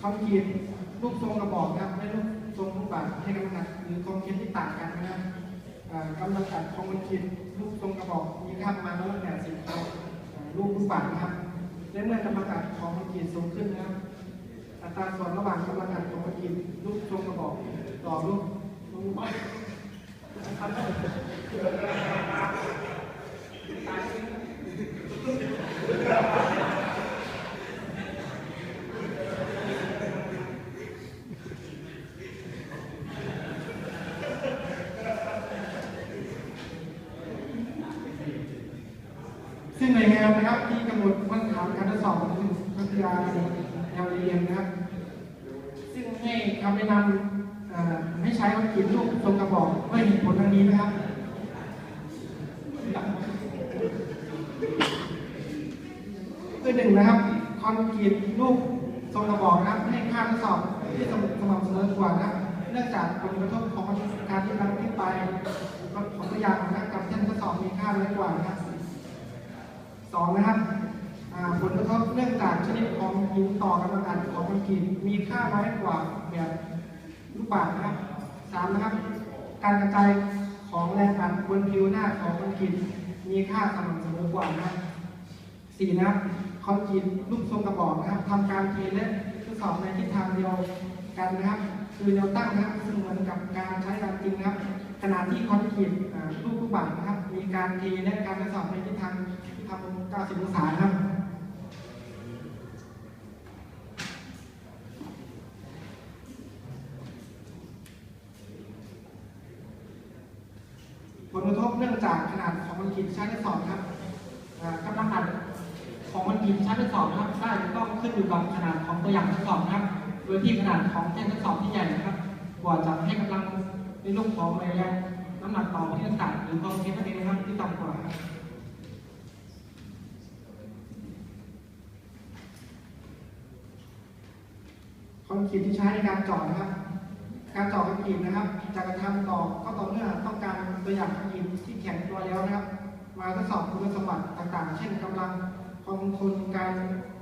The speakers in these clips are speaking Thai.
คอนกรีตรูปทรงกระบอกนะครับไม่รูปทรงรูปแบบให้กำลังอักหรือคองกรีตที่ต่างกันนะครับกำลังอัดของคอนกรีตรูปทรงกระบอกมีค่ามมาแล้วแปดสิบเท่าอ่ารูปรูปแบบนะครับและเมื่อกำลังอัดของคอนกรีตสูงขึ้นนะครับอัตราส่วนระหว่างกำลังอัดของคอนกรีตรูปทรงกระบอกต่อรูปรูปแบบ ซึ่งหน่วยงานนะครับที่กำหนดมาตรฐานการทดสอบของนักกีฬาแนวเรียนนะครับ ซึ่งให้คำแนะนำเอ่อให้ใช้วัตถุรูปทรงกระบอกด้วยเหตุผลดังนี้นะครับคือหนึ่งนะครับคอนกรีตรูปทรงกระบอกนะครับให้ค่าทดสอบที่สม่ำเสมอกว่านะครับเนื่องจากผลกระทบของการที่เราที่ไปของตัวอย่างนะครับกับเส้นทดสอบมีค่าน้อยกว่านะครับ นะครับผลกระทบเนื่องจากชนิดของหินต่อกำลังอัดของคอนกรีตมีค่าน้อยกว่าแบบลูกบาศก์นะครับสามนะครับ การกระจายของแรงอัดบนผิวหน้าของคอนกรีตมีค่าสม่ำเสมอกว่านะครับสี่นะครับคอนกรีตรูปทรงกระบอกนะครับทำการเทและทดสอบในทิศทางเดียวกันนะครับ คือแนวตั้งนะครับซึ่งเหมือนกับการใช้งานจริงนะครับขณะที่คอนกรีตรูปลูกบาศก์นะครับ มีการเทและการทดสอบในทิศทาง ทำ90องศาครับผลกระทบเนื่องจากขนาดของมันกินใช้ทดสอบครับกำลังอัดของมันกินใช้ทดสอบครับได้ต้องขึ้นอยู่กับขนาดของตัวอย่างทดสอบครับ โดยที่ขนาดของเส้นทดสอบที่ใหญ่นะครับกว่าจะให้กำลังในรูปของแรงน้ำหนักต่อที่ต่างหรือความเค็มนั่นเองนะครับที่ต่ำกว่า ความคอนกรีตที่ใช้ในการเจาะนะครับ การเจาะคอนกรีตนะครับจะกระทำต่อก็ต่อเมื่อต้องการตัวอย่างคอนกรีตที่แข็งตัวแล้วนะครับ มาทดสอบคุณสมบัติต่างๆ เช่นกำลังความทนการ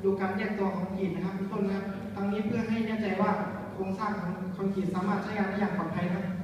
ดูการแยกตัวของคอนกรีตนะครับทุกคนนะครับทั้งนี้เพื่อให้แน่ใจว่าโครงสร้างของคอนกรีตสามารถใช้งานได้อย่างปลอดภัยนะครับ